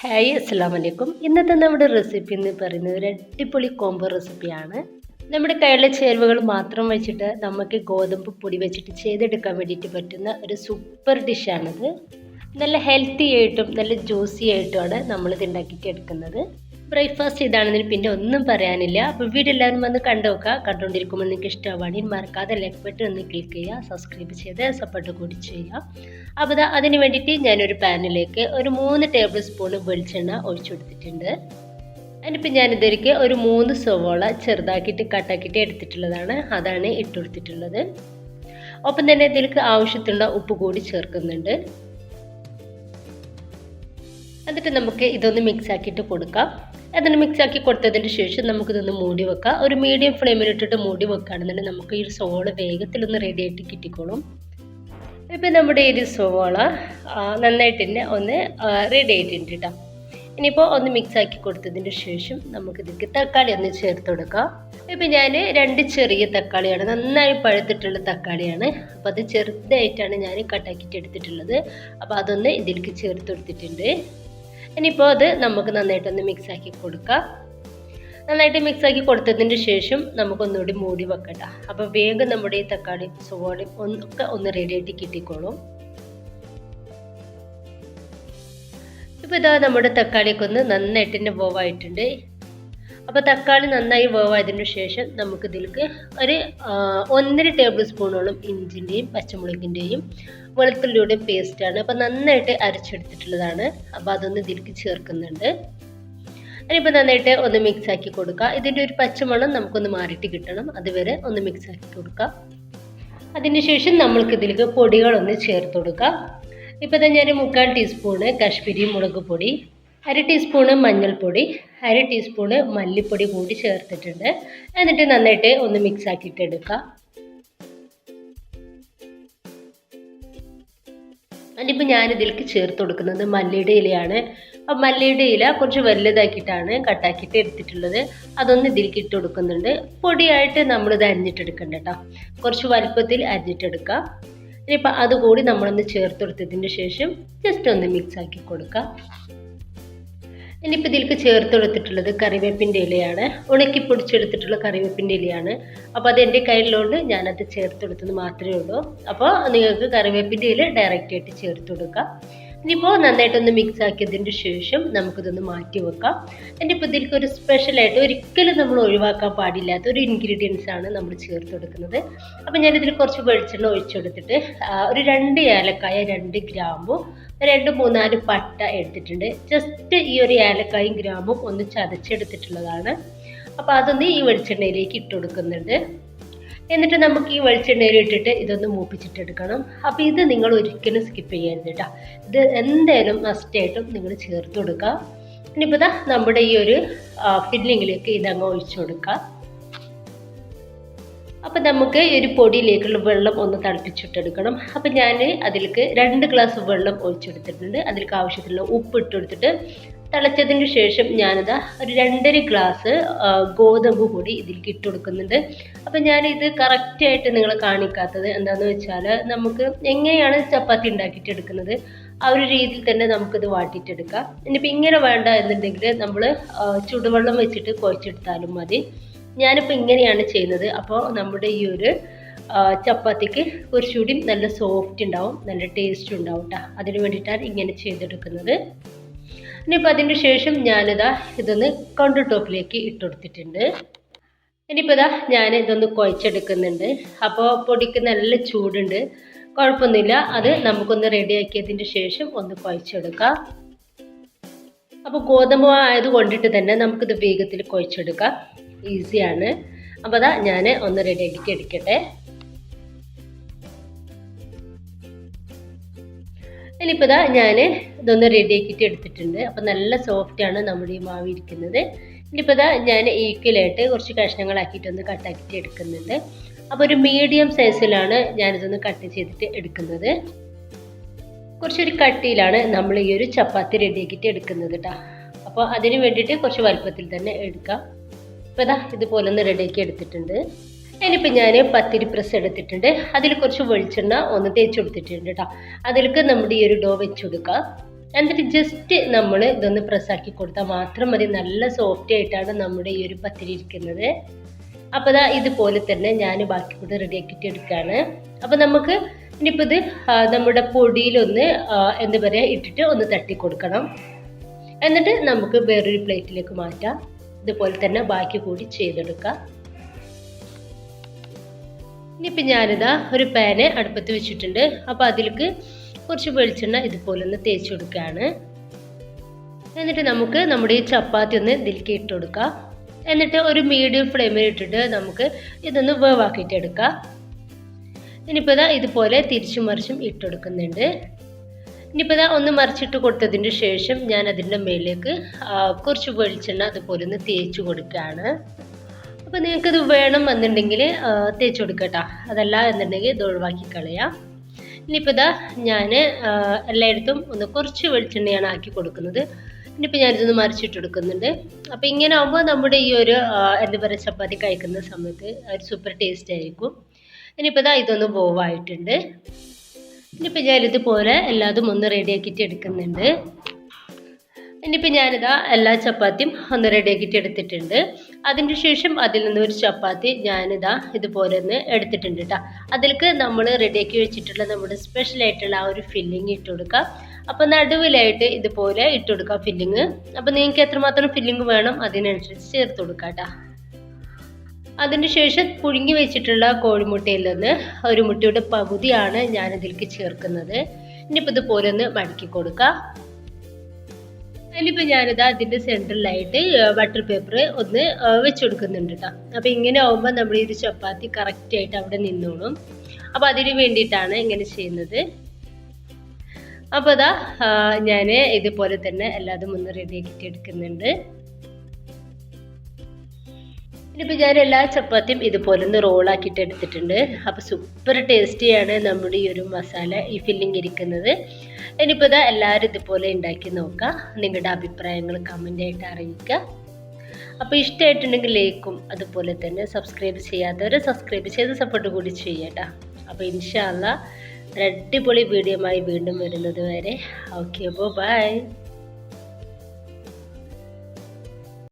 Hi അസ്സാം വലൈക്കും ഇന്നത്തെ നമ്മുടെ റെസിപ്പി എന്ന് പറയുന്നത് ഒരു അടിപൊളി കോംബോ റെസിപ്പിയാണ് നമ്മുടെ കയ്യിലെ ചേരുവകൾ മാത്രം വെച്ചിട്ട് നമുക്ക് ഗോതമ്പ് പൊടി വെച്ചിട്ട് ചെയ്തെടുക്കാൻ വേണ്ടിയിട്ട് പറ്റുന്ന ഒരു സൂപ്പർ ഡിഷാണിത് നല്ല ഹെൽത്തി ആയിട്ടും നല്ല ജ്യൂസി ആയിട്ടുമാണ് നമ്മളിത് ഉണ്ടാക്കിയിട്ട് എടുക്കുന്നത്. ബ്രേക്ക്ഫാസ്റ്റ് ഇതാണെന്നതിന് പിന്നെ ഒന്നും പറയാനില്ല. അപ്പോൾ വീഡിയോ എല്ലാവരും വന്ന് കണ്ടു നോക്കുക. കണ്ടുകൊണ്ടിരിക്കുമ്പോൾ നിങ്ങൾക്ക് ഇഷ്ടമാണെങ്കിൽ മറക്കാതെ ലൈക്ക് ബട്ടൺ ഒന്ന് ക്ലിക്ക് ചെയ്യുക. സബ്സ്ക്രൈബ് ചെയ്ത് സപ്പോർട്ട് കൂടി ചെയ്യുക. അപ്പോൾ അതിന് വേണ്ടിയിട്ട് ഞാനൊരു പാനിലേക്ക് ഒരു മൂന്ന് ടേബിൾ സ്പൂൺ വെളിച്ചെണ്ണ ഒഴിച്ചു കൊടുത്തിട്ടുണ്ട്. അതിനിപ്പോൾ ഞാനിതൊരിക്കൽ ഒരു മൂന്ന് സവോള ചെറുതാക്കിയിട്ട് കട്ടാക്കിയിട്ട് എടുത്തിട്ടുള്ളതാണ്. അതാണ് ഇട്ട് കൊടുത്തിട്ടുള്ളത്. ഒപ്പം തന്നെ ഇതിലേക്ക് ആവശ്യത്തിനുള്ള ഉപ്പ് കൂടി ചേർക്കുന്നുണ്ട്. എന്നിട്ട് നമുക്ക് ഇതൊന്ന് മിക്സ് ആക്കിയിട്ട് കൊടുക്കാം. അതിന് മിക്സ് ആക്കി കൊടുത്തതിന് ശേഷം നമുക്കിതൊന്ന് മൂടി വെക്കാം. ഒരു മീഡിയം ഫ്ലെയിമിൽ ഇട്ടിട്ട് മൂടി വെക്കുകയാണെന്നുണ്ടെങ്കിൽ നമുക്ക് ഈ സോൾ വേഗത്തിലൊന്ന് റെഡി ആയിട്ട് കിട്ടിക്കോളും. ഇപ്പം നമ്മുടെ ഈ സോള നന്നായിട്ട് തന്നെ ഒന്ന് റെഡി ആയിട്ടുണ്ട് കേട്ടോ ഇനിയിപ്പോൾ ഒന്ന് മിക്സ് ആക്കി കൊടുത്തതിന് ശേഷം നമുക്കിതിലേക്ക് തക്കാളി ഒന്ന് ചേർത്ത് കൊടുക്കാം. ഇപ്പം ഞാൻ രണ്ട് ചെറിയ തക്കാളിയാണ് നന്നായി പഴുത്തിട്ടുള്ള തക്കാളിയാണ്. അപ്പോൾ അത് ചെറുതായിട്ടാണ് ഞാൻ കട്ടാക്കിയിട്ട് എടുത്തിട്ടുള്ളത്. അപ്പോൾ അതൊന്ന് ഇതിലേക്ക് ചേർത്ത് കൊടുത്തിട്ടുണ്ട്. ഇനിയിപ്പോൾ അത് നമുക്ക് നന്നായിട്ടൊന്ന് മിക്സാക്കി കൊടുക്കാം. നന്നായിട്ട് മിക്സാക്കി കൊടുത്തതിന് ശേഷം നമുക്കൊന്നുകൂടി മൂടി വെക്കട്ടെ. അപ്പോൾ വേഗം നമ്മുടെ ഈ തക്കാളി സോളയും ഒന്നൊക്കെ ഒന്ന് റെഡി ആയിട്ട് കിട്ടിക്കോളും. ഇപ്പോൾ ഇതാ നമ്മുടെ തക്കാളിയൊക്കെ ഒന്ന് നന്നായിട്ട് തന്നെ അപ്പോൾ തക്കാളി നന്നായി വേവായതിനു ശേഷം നമുക്ക് ഇതിലേക്ക് ഒരു ഒന്നര ടേബിൾ സ്പൂണോളം ഇഞ്ചിന്റെയും പച്ചമുളകിന്റെയും വെളുത്തുള്ളിയുടെയും പേസ്റ്റാണ് അപ്പോൾ നന്നായിട്ട് അരച്ചെടുത്തിട്ടുള്ളതാണ്. അപ്പോൾ അതൊന്ന് ഇതിലേക്ക് ചേർക്കുന്നുണ്ട്. അതിനിപ്പോൾ നന്നായിട്ട് ഒന്ന് മിക്സ് ആക്കി കൊടുക്കുക ഇതിന്റെ ഒരു പച്ചമണം നമുക്കൊന്ന് മാറിയിട്ട് കിട്ടണം. അതുവരെ ഒന്ന് മിക്സ് ആക്കി കൊടുക്കുക അതിനുശേഷം നമ്മൾക്ക് ഇതിലേക്ക് പൊടികളൊന്ന് ചേർത്ത് കൊടുക്കുക ഇപ്പോൾ തന്നെ ഞാൻ മുക്കാൽ ടീസ്പൂണ് കാശ്മീരി മുളക് പൊടി അര ടീസ്പൂണ് മഞ്ഞൾപ്പൊടി അര ടീസ്പൂണ് മല്ലിപ്പൊടി കൂടി ചേർത്തിട്ടുണ്ട്. എന്നിട്ട് നന്നായിട്ട് ഒന്ന് മിക്സ് ആക്കിയിട്ട് എടുക്കുക അതിപ്പോൾ ഞാനിതിലേക്ക് ചേർത്ത് കൊടുക്കുന്നത് മല്ലിയുടെ ഇലയാണ്. അപ്പം മല്ലിയുടെ ഇല കുറച്ച് വലുതാക്കിയിട്ടാണ് കട്ടാക്കിയിട്ട് എടുത്തിട്ടുള്ളത്. അതൊന്ന് ഇതിലേക്ക് ഇട്ട് കൊടുക്കുന്നുണ്ട്. പൊടിയായിട്ട് നമ്മളിത് അരിഞ്ഞിട്ടെടുക്കണ്ട കേട്ടോ. കുറച്ച് വലുപ്പത്തിൽ അരിഞ്ഞിട്ടെടുക്കുക. ഇനിയിപ്പോൾ അതുകൂടി നമ്മളൊന്ന് ചേർത്ത് കൊടുത്തതിന് ശേഷം ജസ്റ്റ് ഒന്ന് മിക്സ് ആക്കി കൊടുക്കുക. ഇനിയിപ്പോൾ ഇതിലേക്ക് ചേർത്ത് കൊടുത്തിട്ടുള്ളത് കറിവേപ്പിന്റെ ഇലയാണ്. ഉണക്കി പൊടിച്ചെടുത്തിട്ടുള്ള കറിവേപ്പിന്റെ ഇലയാണ്. അപ്പോൾ അത് എന്റെ കയ്യിലുള്ളതുകൊണ്ട് ഞാനത് ചേർത്ത് കൊടുത്തത് മാത്രമേ ഉള്ളൂ. അപ്പോൾ നിങ്ങൾക്ക് കറിവേപ്പിന്റെ ഇല ഡയറക്റ്റ് ആയിട്ട് ചേർത്ത് കൊടുക്കാം. ഇനിയിപ്പോൾ നന്നായിട്ടൊന്ന് മിക്സ് ആക്കിയതിന്റെ ശേഷം നമുക്കിതൊന്ന് മാറ്റി വെക്കാം. എന്റെ ഇപ്പോൾ ഇതിലേക്ക് ഒരു സ്പെഷ്യലായിട്ട് ഒരിക്കലും നമ്മൾ ഒഴിവാക്കാൻ പാടില്ലാത്ത ഒരു ഇൻഗ്രീഡിയൻസ് ആണ് നമ്മൾ ചേർത്ത് കൊടുക്കുന്നത്. അപ്പോൾ ഞാനിതിൽ കുറച്ച് വെളിച്ചെണ്ണ ഒഴിച്ചെടുത്തിട്ട് ഒരു രണ്ട് ഏലക്കായ രണ്ട് ഗ്രാമ്പു രണ്ട് മൂന്നാൽ പട്ട എടുത്തിട്ടുണ്ട്. ജസ്റ്റ് ഈ ഒരു ഏലക്കായും ഗ്രാമ്പും ഒന്ന് ചതച്ചെടുത്തിട്ടുള്ളതാണ്. അപ്പോൾ അതൊന്ന് ഈ വെളിച്ചെണ്ണയിലേക്ക് ഇട്ട് കൊടുക്കുന്നുണ്ട്. എന്നിട്ട് നമുക്ക് ഈ വെളിച്ചെണ്ണയിൽ ഇട്ടിട്ട് ഇതൊന്ന് മൂപ്പിച്ചിട്ടെടുക്കണം. അപ്പോൾ ഇത് നിങ്ങൾ ഒരിക്കലും സ്കിപ്പ് ചെയ്യരുത് കേട്ടോ ഇത് എന്തായാലും മസ്റ്റായിട്ടും നിങ്ങൾ ചേർത്ത് കൊടുക്കുക ഇനിയിപ്പോൾ നമ്മുടെ ഈ ഒരു ഫില്ലിങ്ങിലേക്ക് ഇതങ്ങ് ഒഴിച്ചു കൊടുക്കുക അപ്പം നമുക്ക് ഒരു പൊടിയിലേക്കുള്ള വെള്ളം ഒന്ന് തിളപ്പിച്ചിട്ടെടുക്കണം. അപ്പം ഞാൻ അതിലേക്ക് രണ്ട് ഗ്ലാസ് വെള്ളം ഒഴിച്ചെടുത്തിട്ടുണ്ട്. അതിലേക്ക് ആവശ്യത്തിലുള്ള ഉപ്പ് ഇട്ട് കൊടുത്തിട്ട് തിളച്ചതിന് ശേഷം ഞാനിതാ ഒരു രണ്ടര ഗ്ലാസ് ഗോതമ്പ് പൊടി ഇതിലേക്ക് ഇട്ട് കൊടുക്കുന്നുണ്ട്. അപ്പം ഞാനിത് കറക്റ്റായിട്ട് നിങ്ങളെ കാണിക്കാത്തത് എന്താണെന്ന് വെച്ചാൽ നമുക്ക് എങ്ങനെയാണ് ചപ്പാത്തി ഉണ്ടാക്കിയിട്ട് എടുക്കുന്നത്? ആ ഒരു രീതിയിൽ തന്നെ നമുക്കിത് വാട്ടിയിട്ടെടുക്കാം ഇനിയിപ്പോൾ ഇങ്ങനെ വേണ്ട എന്നുണ്ടെങ്കിൽ നമ്മൾ ചുടുവെള്ളം വെച്ചിട്ട് കുഴച്ചെടുത്താലും മതി. ഞാനിപ്പോൾ ഇങ്ങനെയാണ് ചെയ്യുന്നത്. അപ്പോൾ നമ്മുടെ ഈ ഒരു ചപ്പാത്തിക്ക് കുറച്ചുകൂടി നല്ല സോഫ്റ്റ് ഉണ്ടാവും നല്ല ടേസ്റ്റ് ഉണ്ടാവും കേട്ടോ അതിന് വേണ്ടിയിട്ടാണ് ഇങ്ങനെ ചെയ്തെടുക്കുന്നത്. ഇനിയിപ്പോൾ അതിന്റെ ശേഷം ഞാനിതാ ഇതൊന്ന് കൗണ്ടർ ടോപ്പിലേക്ക് ഇട്ടുകൊടുത്തിട്ടുണ്ട് ഇനിയിപ്പോൾ ഇതാ ഞാൻ ഇതൊന്ന് കുഴച്ചെടുക്കുന്നുണ്ട്. അപ്പോൾ പൊടിക്ക് നല്ല ചൂടുണ്ട്. കുഴപ്പമൊന്നുമില്ല. അത് നമുക്കൊന്ന് റെഡിയാക്കിയതിന്റെ ശേഷം ഒന്ന് കുഴച്ചെടുക്കാം. അപ്പോൾ ഗോതമ്പ് ആയത് കൊണ്ടിട്ട് തന്നെ നമുക്കിത് വേഗത്തിൽ കുഴച്ചെടുക്കാം. ഈസിയാണ്. അപ്പോൾ അതാ ഞാൻ ഒന്ന് റെഡി ആക്കി എടുക്കട്ടെ. ഇനിയിപ്പോൾ ഇതാ ഞാൻ ഇതൊന്ന് റെഡി ആക്കിയിട്ട് എടുത്തിട്ടുണ്ട്. അപ്പോൾ നല്ല സോഫ്റ്റാണ് നമ്മുടെ ഈ മാവ് ഇരിക്കുന്നത്. ഇനിയിപ്പോൾ ഇതാ ഞാൻ ഈക്വലായിട്ട് കുറച്ച് കഷ്ണങ്ങളാക്കിയിട്ടൊന്ന് കട്ടാക്കിയിട്ട് എടുക്കുന്നുണ്ട്. അപ്പോൾ ഒരു മീഡിയം സൈസിലാണ് ഞാനിതൊന്ന് കട്ട് ചെയ്തിട്ട് എടുക്കുന്നത്. കുറച്ചൊരു കട്ടിയിലാണ് നമ്മൾ ഈ ഒരു ചപ്പാത്തി റെഡി റെഡിയാക്കിയിട്ട് എടുക്കുന്നത് കേട്ടോ അപ്പോൾ അതിന് വേണ്ടിയിട്ട് കുറച്ച് വലുപ്പത്തിൽ തന്നെ എടുക്കാം. അപ്പോൾ ഇതാ ഇതുപോലെ ഒന്ന് റെഡിയാക്കി എടുത്തിട്ടുണ്ട്. അതിനിപ്പോൾ ഞാൻ പത്തിരി പ്രസ് എടുത്തിട്ടുണ്ട്. അതിൽ കുറച്ച് വെളിച്ചെണ്ണ ഒന്ന് തേച്ച് കൊടുത്തിട്ടുണ്ട് കേട്ടോ അതിലേക്ക് നമ്മുടെ ഈ ഒരു ഡോ വെച്ച് കൊടുക്കുക എന്നിട്ട് ജസ്റ്റ് നമ്മൾ ഇതൊന്ന് പ്രസ്സാക്കി കൊടുത്താൽ മാത്രം മതി. നല്ല സോഫ്റ്റ് ആയിട്ടാണ് നമ്മുടെ ഈ ഒരു പത്തിരി ഇരിക്കുന്നത്. അപ്പോൾ ദാ ഇതുപോലെ തന്നെ ഞാൻ ബാക്കി കൂടെ റെഡിയാക്കിയിട്ട് എടുക്കുകയാണ് അപ്പോൾ നമുക്ക് ഇനിയിപ്പോൾ ഇത് നമ്മുടെ പൊടിയിലൊന്ന് എന്താ പറയുക ഇട്ടിട്ട് ഒന്ന് തട്ടി കൊടുക്കണം. എന്നിട്ട് നമുക്ക് വേറൊരു പ്ലേറ്റിലേക്ക് മാറ്റാം. ഇതുപോലെ തന്നെ ബാക്കി കൂടി ചെയ്തെടുക്കാം. ഇനിയിപ്പോൾ ഞാനിതാ ഒരു പാന് അടുപ്പത്ത് വെച്ചിട്ടുണ്ട്. അപ്പോൾ അതിലേക്ക് കുറച്ച് വെളിച്ചെണ്ണ ഇതുപോലെ ഒന്ന് തേച്ച് കൊടുക്കുകയാണ്. എന്നിട്ട് നമുക്ക് നമ്മുടെ ഈ ചപ്പാത്തി ഒന്ന് ഇതിലേക്ക് ഇട്ട് കൊടുക്കാം. എന്നിട്ട് ഒരു മീഡിയം ഫ്ലെയിമിൽ ഇട്ടിട്ട് നമുക്ക് ഇതൊന്ന് വേവാക്കിയിട്ട് എടുക്കാം. ഇനിയിപ്പോൾ ഇതാ ഇതുപോലെ തിരിച്ചും മറിച്ചും ഇട്ടെടുക്കുന്നുണ്ട് ഇനിയിപ്പോൾ ഇതാ ഒന്ന് മറിച്ചിട്ട് കൊടുത്തതിന് ശേഷം ഞാൻ അതിന്റെ മേലേക്ക് കുറച്ച് വെളിച്ചെണ്ണ അതുപോലെ ഒന്ന് തേച്ച് കൊടുക്കുകയാണ്. അപ്പോൾ നിങ്ങൾക്കിത് വേണം എന്നുണ്ടെങ്കിൽ തേച്ച് കൊടുക്കട്ടോ അതല്ല എന്നുണ്ടെങ്കിൽ ഇത് ഒഴിവാക്കി കളയാം. ഇനിയിപ്പോൾ ഇതാ ഞാൻ എല്ലായിടത്തും ഒന്ന് കുറച്ച് വെളിച്ചെണ്ണയാണ് ആക്കി കൊടുക്കുന്നത്. ഇനിയിപ്പോൾ ഞാനിതൊന്ന് മറിച്ചിട്ട് കൊടുക്കുന്നുണ്ട്. അപ്പോൾ ഇങ്ങനെ ആകുമ്പോൾ നമ്മുടെ ഈ ഒരു എന്താ പറയുക ചപ്പാത്തി കഴിക്കുന്ന സമയത്ത് ഒരു സൂപ്പർ ടേസ്റ്റ് ആയിരിക്കും. ഇനിയിപ്പോൾ ഇതാ ഇതൊന്ന് പോവായിട്ടുണ്ട് ഇനിയിപ്പോൾ ഞാനിതുപോലെ എല്ലാതും ഒന്ന് റെഡിയാക്കിയിട്ട് എടുക്കുന്നുണ്ട്. ഇനിയിപ്പോൾ ഞാനിതാ എല്ലാ ചപ്പാത്തിയും ഒന്ന് റെഡിയാക്കിയിട്ട് എടുത്തിട്ടുണ്ട്. അതിന് ശേഷം അതിൽ നിന്ന് ഒരു ചപ്പാത്തി ഞാനിതാ ഇതുപോലെ ഒന്ന് എടുത്തിട്ടുണ്ട് കേട്ടോ അതിലേക്ക് നമ്മൾ റെഡിയാക്കി വെച്ചിട്ടുള്ള നമ്മുടെ സ്പെഷ്യൽ ആയിട്ടുള്ള ആ ഒരു ഫില്ലിങ് ഇട്ട് കൊടുക്കാം. അപ്പോൾ നടുവിലായിട്ട് ഇതുപോലെ ഇട്ട് കൊടുക്കാം ഫില്ലിങ് അപ്പോൾ നിങ്ങൾക്ക് എത്രമാത്രം ഫില്ലിങ് വേണം അതിനനുസരിച്ച് ചേർത്ത് കൊടുക്കാം കേട്ടോ അതിനുശേഷം പുഴുങ്ങി വെച്ചിട്ടുള്ള കോഴിമുട്ടയിൽ നിന്ന് ഒരു മുട്ടയുടെ പകുതിയാണ് ഞാൻ ഇതിലേക്ക് ചേർക്കുന്നത്. ഇനിയിപ്പോൾ ഇതുപോലെ ഒന്ന് മടക്കി കൊടുക്കാം. അതിലിപ്പോൾ ഞാനിത് അതിന്റെ സെന്ററിലായിട്ട് ബട്ടർ പേപ്പർ ഒന്ന് വെച്ച് കൊടുക്കുന്നുണ്ട് കേട്ടോ അപ്പോൾ ഇങ്ങനെ ആവുമ്പോൾ നമ്മൾ ഇത് ചപ്പാത്തി കറക്റ്റായിട്ട് അവിടെ നിന്നോളും. അപ്പോൾ അതിന് വേണ്ടിയിട്ടാണ് ഇങ്ങനെ ചെയ്യുന്നത്. അപ്പോൾ അതാ ഞാൻ ഇതുപോലെ തന്നെ എല്ലാതും ഒന്ന് റെഡിയാക്കിയിട്ട് എടുക്കുന്നുണ്ട്. ഇനിയിപ്പോൾ ഞാൻ എല്ലാ ചപ്പാത്തിയും ഇതുപോലെ ഒന്ന് റോളാക്കിയിട്ട് എടുത്തിട്ടുണ്ട്. അപ്പോൾ സൂപ്പർ ടേസ്റ്റിയാണ് നമ്മുടെ ഈ ഒരു മസാല ഈ ഫില്ലിംഗ് ഇരിക്കുന്നത്. ഇനിയിപ്പോൾ ഇതാ എല്ലാവരും ഇതുപോലെ ഉണ്ടാക്കി നോക്കുക നിങ്ങളുടെ അഭിപ്രായങ്ങൾ കമന്റായിട്ട് അറിയിക്കുക അപ്പോൾ ഇഷ്ടമായിട്ടുണ്ടെങ്കിൽ ലൈക്കും അതുപോലെ തന്നെ സബ്സ്ക്രൈബ് ചെയ്യാത്തവർ സബ്സ്ക്രൈബ് ചെയ്ത് സപ്പോർട്ട് കൂടി ചെയ്യട്ടോ. അപ്പോൾ ഇൻഷാല്ല ഒരു അടിപൊളി വീഡിയോമായി വീണ്ടും വരുന്നത് വരെ. ഓക്കെ അപ്പോൾ ബൈ